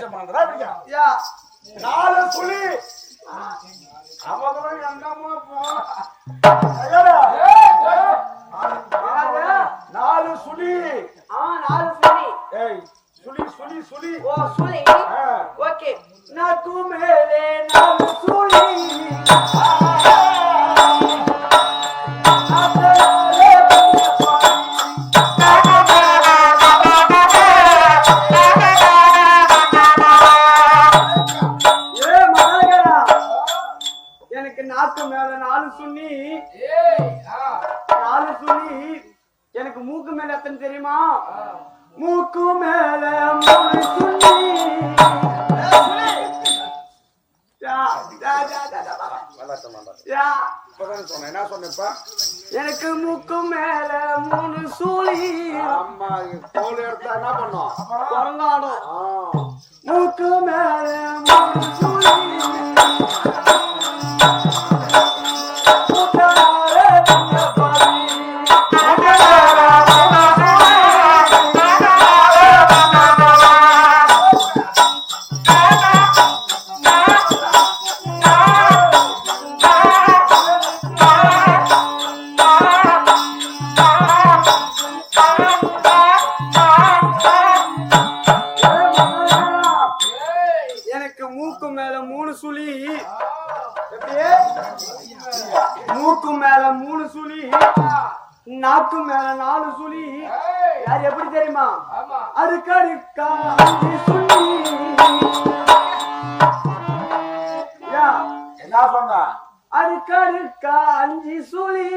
பூச்சம் பண்றதா அப்படியா? நாலு சுழி அவங்களும் என்னமோ? நாலு சுழி. நாலு சுழி. சுழி சுழி சுழி. ஓ சுழி. ஓகே. நாக்கு மேலே நாலு சுழி. எனக்கு மூக்கு மேல எத்தனை தெரியுமா? மூக்கு மேல எனக்கு மூக்கு மேல மூணு சூழி அம்மா தோல் எடுத்தா என்ன பண்ணோம். மூக்கு மேல மூணு சூழி நாக்கு மேல நாலு சுழி. யார் எப்படி தெரியுமா? அடுக்கடுக்கா அஞ்சு சுழி. என்ன சொன்ன? அடுக்கடுக்கா அஞ்சு சுழி.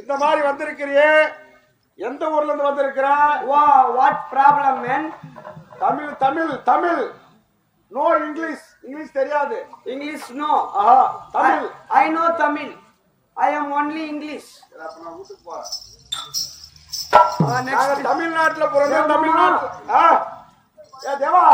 இந்த மாதிரி வந்திருக்கிறியே. எந்த ஊர்ல இருந்து வந்திருக்கிற? வா what problem man Tamil Tamil Tamil. No English English தெரியாது. English no Aha Tamil. I no Tamil. I am only English அப்ப நான் வீட்டுக்கு போறேன். தமிழ்நாட்டுல பிறந்த? தமிழ்நாட்டு ஏ தேவா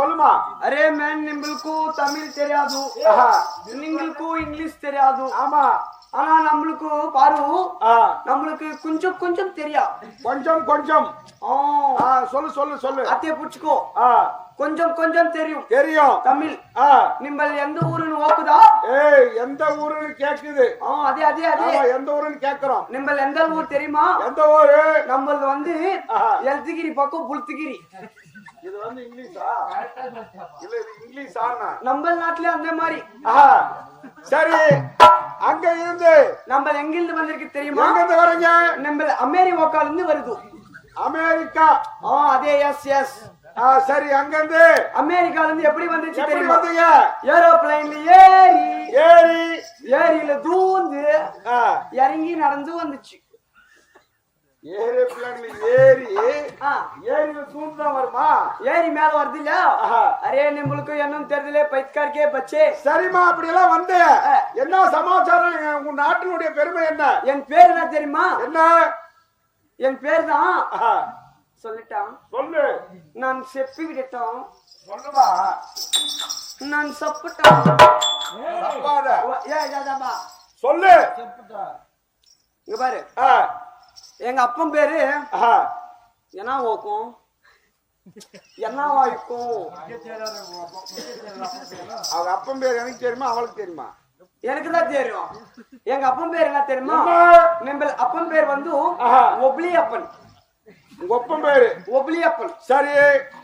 சொல்லுமா? அரே மேன் நம்மளுக்கும் தமிழ் தெரியாது. நீங்களுக்கும் இங்கிலீஷ் தெரியாது. ஆமா. ஆனா நம்மளுக்கு பாரு நம்மளுக்கு கொஞ்சம் கொஞ்சம் தெரியும் கொஞ்சம் கொஞ்சம். சொல்லு சொல்லு சொல்லு. அத்தைய புடிச்சுக்கோ. கொஞ்சம் கொஞ்சம் தெரியும். தெரியும். தமிழ். நிம்பல் எந்த ஊருன்னு ஓக்குதா? ஏய் எந்த ஊருன்னு கேக்குது. ஆ அதே அதே அதே. எந்த ஊருன்னு கேக்குறோம். நிம்பல் எந்த ஊர் தெரியுமா? எந்த ஊர்? நம்மளது வந்து எழுத்துகிரி பக்கம் புளுத்துகிரி இது வந்து இங்கிலீஷா? இல்ல இது இங்கிலீஷ் நம்ம நாட்டுல அந்த மாதிரி. சரி அங்க இருந்து. நம்ம எங்கிருந்து வந்திருக்கு தெரியுமா? எங்க இருந்து வரீங்க? நம்ம அமெரிக்கால இருந்து வருது. அமெரிக்கா. ஆ அதே எஸ் எஸ் ஆ சரி அங்க இருந்து அமெரிக்கால இருந்து எப்படி வந்துச்சு தெரியுமா? வந்தீங்க? ஏரோப்ளைன்ல ஏறி ஏரி ஏரியில தூந்து இறங்கி நடந்து வந்துச்சு. ஏறி ஆ, ஏரியில தூண்டுதான் வருமா ஏரி மேல வருது இல்ல. அரே நம்மளுக்கு என்னன்னு தெரியல பைத்கார்க்கே பச்சே சரிம்மா அப்படி எல்லாம் வந்து. என்ன சமாச்சாரம் உங்க நாட்டினுடைய பெருமை என்ன என் பேர் என்ன தெரியுமா என்ன என் பேர் தான் சொல்லிட்டான் சொல்லு நான் செப்பிக்கிட்டான் சொல்லுமா நான் சப்பிட்டான் சொல்லு இங்க பாரு எங்க அப்பன் பேரு. என்ன ஓக்கும்? என்ன வாய்க்கும்? அவங்க அப்பன் பேர் எனக்கு தெரியுமா? அவளுக்கு தெரியுமா? எனக்கு தான் தெரியும். எங்க அப்பன் பேர் என்ன தெரியுமா? நம்ம அப்பன் பேர் வந்து. ஒப்ளி அப்பன் ஒப்பன் பேரு? ஒபிலியப்பன். சரி.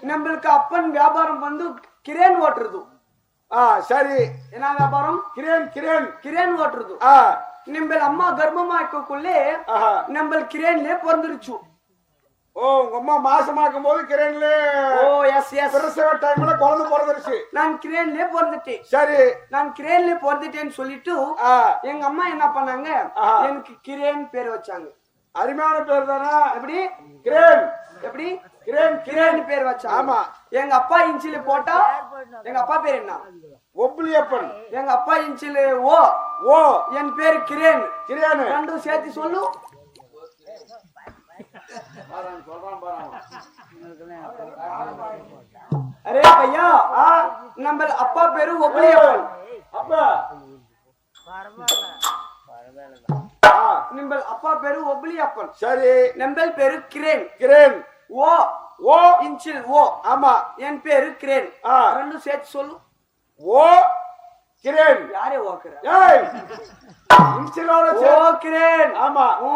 நம்மளுக்கு அப்பன் வியாபாரம் வந்து கிரேன் ஓட்டுறது. ஆ சரி. என்ன வியாபாரம்? Crane crane. கிரேன் ஓட்டுறது. ஆ. நம்ம அம்மா கர்ப்பமா இருக்கக்குள்ளே ஆஹா. நம்ம கிரேன்லயே பிறந்துருச்சு. ஓ உங்க அம்மா மாசமாக்கும் போது கிரேன்ல ஓ எஸ் எஸ் பிரசவ டைம்ல குழந்தை பிறந்துருச்சு. நான் கிரேன்லயே பிறந்துட்டேன். சரி. நான் கிரேன்லயே பிறந்துட்டேன்னு சொல்லிட்டு எங்க அம்மா என்ன பண்ணாங்க. எனக்கு கிரேன் பேர் வச்சாங்க. அருமையான பேர் தானே? எப்படி? கிரேன். எப்படி? கிரேன் கிரேன் பேர் வச்சாங்க ஆமா. எங்க அப்பா இன்ச்சில போட்டா எங்க அப்பா பேர் என்ன? ஒப்பிலியப்பன் எங்க அப்பா இன்ச்சில ஓ. ஓ. என் பேர் கிரேன். கிரேனு. ரெண்டும் சேர்த்து சொல்லு. அரே பையா ஆ நம்ம அப்பா பேரு ஒப்பளியப்பன். அப்ப. ஆ நம்ம அப்பா பேரு ஒப்பளியப்பன். சரி. நம்ம பேரு கிரேன். கிரேன். ஓ ஓ. இன்ச்சில் ஓ. ஆமா. என் பேரு கிரேன். ஆ. ரெண்டும் சேர்த்து சொல்லு. ஓ கிரேன். யாரே ஓக்குற ஏய். இன்சிலோட ஓ கிரேன். ஆமா. ஓ.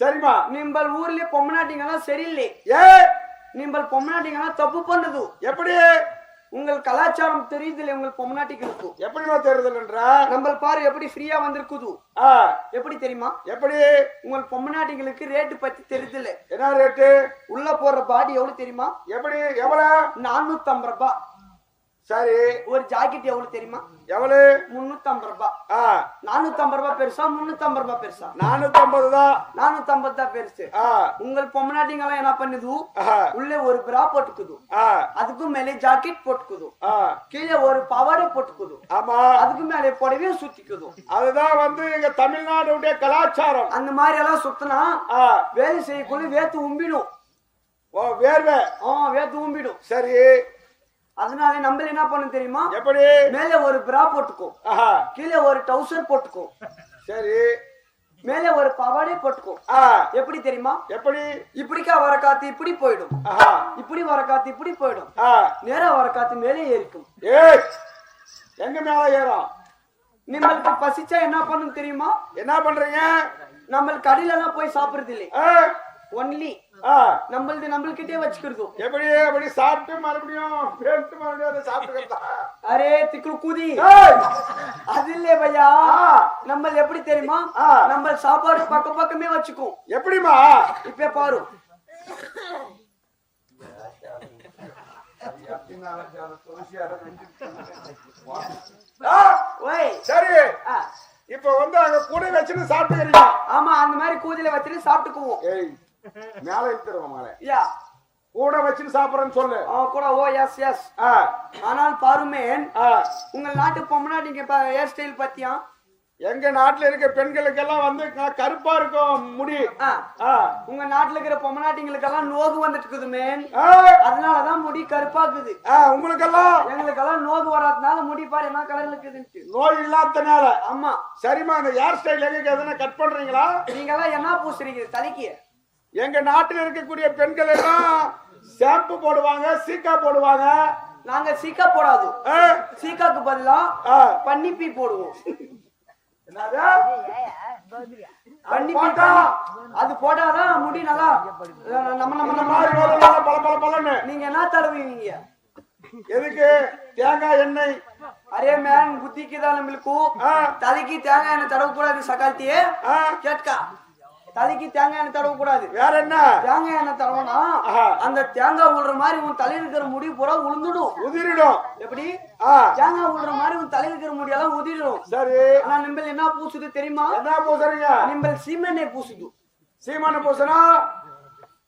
சரிம்மா. நிம்பல் ஊர்ல பொம்மநாட்டிங்கெல்லாம் சரியில்லை. ஏ நிம்பல் பொம்மநாட்டிங்கெல்லாம் தப்பு பண்ணுது. எப்படி? உங்கள் கலாச்சாரம் தெரியுதுல உங்கள் பொம்மநாட்டிகளுக்கு எப்படிமா தேர்தல்ன்ற நம்ம பாரு எப்படி ஃப்ரீயா வந்திருக்குது. எப்படி தெரியுமா? எப்படி? உங்கள் பொம்மநாட்டிங்களுக்கு ரேட்டு பத்தி தெரியுதுல என்ன ரேட்டு உள்ள போடுற பாடி எவ்வளவு தெரியுமா? எப்படி? எவ்வளவு? நானூத்தி ஐம்பது ரூபாய். சரி. ஒரு ஜாக்கெட் எவ்வளவு தெரியுமா? எவ்வளவு? முன்னூத்தி ஐம்பது ரூபாய் நானூத்தி ஐம்பது ரூபாய் பெருசா முன்னூத்தி ஐம்பது ரூபாய் பெருசா? நானூத்தி ஐம்பது தான். நானூத்தி ஐம்பது தான் பெருசு. உங்கள் பொம்மநாட்டிங்கெல்லாம் என்ன பண்ணுது? உள்ளே ஒரு பிரா போட்டுக்குது. அதுக்கும் மேலே ஜாக்கெட் போட்டுக்குது. கீழே ஒரு பவாடை போட்டுக்குது. ஆமா. அதுக்கு மேலே புடவையும் சுத்திக்குது. அதுதான் வந்து எங்க தமிழ்நாடுடைய கலாச்சாரம். அந்த மாதிரி எல்லாம் சுத்தினா வேலை செய்யக்குள்ள வேத்து உம்பிடும். வேர்வை. ஆ வேத்து உம்பிடும். சரி. அதனால நம்ம என்ன பண்ணணும் தெரியுமா? எப்படி? மேலே ஒரு பிரா போட்டுக்கோ. கீழே ஒரு டவுசர் போட்டுக்கோ. சரி. மேலே ஒரு பவாடை போட்டுக்கோ. ஆ எப்படி தெரியுமா? எப்படி? இப்படிக்கா வர காத்து இப்படி போயிடும். இப்படி வர காத்து இப்படி போயிடும். நேரா வர காத்து மேலே ஏறிக்கும். எங்க மேல ஏறும்? நம்மளுக்கு பசிச்சா என்ன பண்ணும் தெரியுமா? என்ன பண்றீங்க? நம்ம கடையில எல்லாம் போய் சாப்பிடுறது இல்லை ஒன்லி நம்மளது நம்மள்கிட்டே வச்சுக்கிறது. எப்படி எப்படி சாப்பிட்டு மறுபடியும் பேட்டு மறுபடியும் அதை சாப்பிட்டுக்கிறதா? அரே திக்குள் கூதி. அது இல்லையே பையா. நம்ம எப்படி தெரியுமா. நம்ம சாப்பாடு பக்கம் பக்கமே வச்சுக்கும். எப்படிமா இப்ப பாரு. சரி. இப்ப வந்து அங்க கூட வச்சுன்னு சாப்பிட்டுக்கிறீங்க. ஆமா அந்த மாதிரி கூதில வச்சுட்டு சாப்பிட்டுக்குவோம். மேல இழுத்துருவோம் மேல யா. கூட வச்சுன்னு சாப்பிடுறேன்னு சொல்லு. அவன் கூட ஓ எஸ் எஸ் ஆ, ஆனால் பாருமேன் ஆ. உங்கள் நாட்டு பொம்மநாட்டிங்க ஹேர் ஸ்டைல் பத்தியா? எங்க நாட்டுல இருக்க பெண்களுக்கெல்லாம் வந்து க- கருப்பா இருக்கும் முடி. ஆ, ஆ. உங்க நாட்டுல இருக்கிற பொம்மநாட்டிங்களுக்கெல்லாம் நோகு வந்துட்டு இருக்குது மேன். ஆ, அதனாலதான் முடி கருப்பாக்குது. ஆ, உங்களுக்கெல்லாம் எங்களுக்கெல்லாம் நோகு வராதனால முடி பாரு என்ன கலர்ல இருக்குதுன்ட்டு. நோய் இல்லாதனால ஆமா. சரிம்மா அந்த ஹேர் ஸ்டைல் எங்க எதனா கட் பண்றீங்களா? நீங்க எல்லாம் என்ன பூசுறீங்க தலைக்கு? எங்க நாட்டில் இருக்கக்கூடிய பெண்கள் எல்லாம் ஷாம்பு போடுவாங்க சீக்கா போடுவாங்க. நாங்க சீக்கா போடாது. சீக்காக்கு பதிலா. பன்னிப்பீ போடுவோம்? அது போட்டாதான் முடி நல்லா நம்ம நம்ம நம்ம. பல பல பலன்னு நீங்க என்ன தடவுவீங்க? எதுக்கு? தேங்காய் எண்ணெய். அரே மேன் புத்திக்கு தான் நம்மளுக்கு தலைக்கு தேங்காய் எண்ணெய் தடவக்கூடாது சக்காலத்தியே ஆ, கேட்கா. தலைக்கு தேங்காய் எண்ணெய் தடவக்கூடாது வேற என்ன? தேங்காய் எண்ணெய் தடவனா. அந்த தேங்காய் விழுற மாதிரி உன் தலையில இருக்கிற முடி பூரா உளுந்துடும். உதிரிடும். எப்படி? தேங்காய் விழுற மாதிரி உன் தலையில இருக்கிற முடியெல்லாம் உதிரும் சரி. ஆனா நிம்பல் என்ன பூசுது தெரியுமா? என்ன பூசுறீங்க? நிம்பல் சீமெண்ணெய் பூசுது. சீமான பூசனா?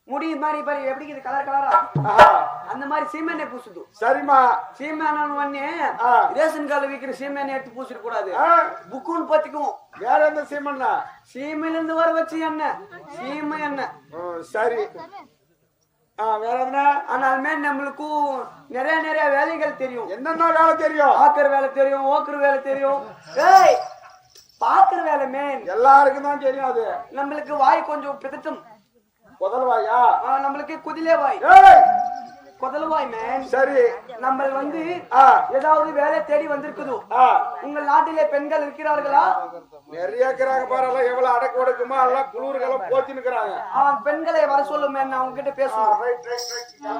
முடி மாதிரி பாரு எப்படி இருக்குது கலர் கலரா அந்த மாதிரி சீமெண்ணெய் பூசுது. சரிம்மா. உடனே ஆ. ரேஷன் கார்டு விற்கிற சீமெண்ணெய் எடுத்து பூசிட கூடாது. புக்குன்னு பத்திக்கும் வேற எந்த சீமண்ணா சீமையில இருந்து வர வச்சு எண்ணெய் சீமை ம், சரி. ஆ வேற என்ன ஆனாலுமே நம்மளுக்கும் நிறைய நிறைய வேலைகள் தெரியும். என்னென்ன வேலை தெரியும்? ஆக்குற வேலை தெரியும் ஓக்குற வேலை தெரியும். ஏய் பாக்குற வேலை மேன் எல்லாருக்கும் தான் தெரியும் அது. நம்மளுக்கு வாய் கொஞ்சம் பிதட்டும். முதல்வாயா ஆ, நம்மளுக்கு குதிலே வாய் ஏய் குதல வாய் பாய் மேன் சரி. நம்ம வந்து ஏதாவது வேலை தேடி வந்திருக்குது. உங்கள் நாட்டிலே பெண்கள் இருக்கிறார்களா? நிறைய இருக்கிறாங்க பாரு எல்லாம் எவ்வளவு அடக்கு ஒடுக்குமா எல்லாம் போச்சுன்னு இருக்கிறாங்க ஆ, பெண்களை வர சொல்லு மேன் நான் உங்ககிட்ட பேசுவேன்.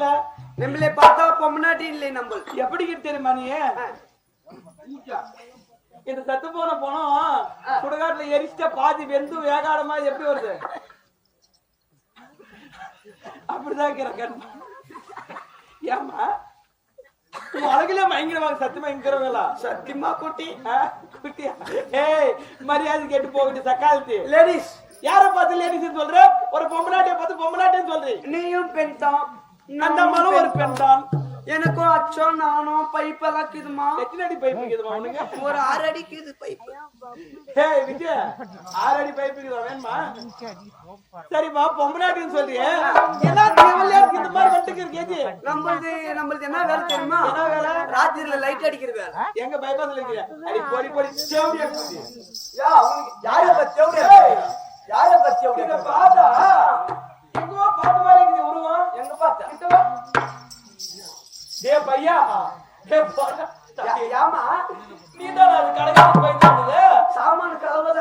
தெரியல நம்மளே பார்த்தா பொம்மநாட்டி இல்லை நம்ம எப்படி தெரியுமா நீ? இந்த சத்து போன பணம் சுடுகாட்டுல எரிச்சிட்டா பாதி வெந்து வேகாட மாதிரி எப்படி வருது? அப்படிதான் இருக்கிற ஏமா அழகுல பயங்கரமாக சத்து பயங்கரவங்களா சத்தியமா குட்டி. குட்டியா? ஏய் மரியாதை கேட்டு போகிட்டு சக்காலத்தி. லேடிஸ் யார பார்த்து லேடிஸ் சொல்ற? ஒரு பொம்மநாட்டிய பார்த்து பொம்மநாட்டியம் சொல்றீங்க நீயும் பெண் தான். அந்த மனம் ஒரு பெண் தான் எனக்கும் அச்சம் நானும் பைப் எல்லாம் இருக்குதுமா எத்தனை அடி பைப் இருக்குதுமா உனக்கு ஒரு ஆறு அடிக்கு இது பைப். ஏய் விஜய் ஆறு அடி பைப் இருக்குதா? வேணுமா? சரிம்மா பொம்மநாட்டின்னு சொல்றியே. என்ன தேவையில்லையா இருக்கு இந்த மாதிரி வந்துட்டு இருக்கேஜி நம்மளது நம்மளது என்ன வேலை தெரியுமா? என்ன வேலை? ராத்திரில லைட் அடிக்கிற வேலை. எங்க பைபாஸ்ல இருக்கிற அடி பொடி பொடி சேவடியா குதி யார பத்தி யார பத்தி எங்கோ எங்க பார்த்தா. டேய் பையா டேய் போடா ஏமா நீ தான் அது கடைக்கு சாமான கலவத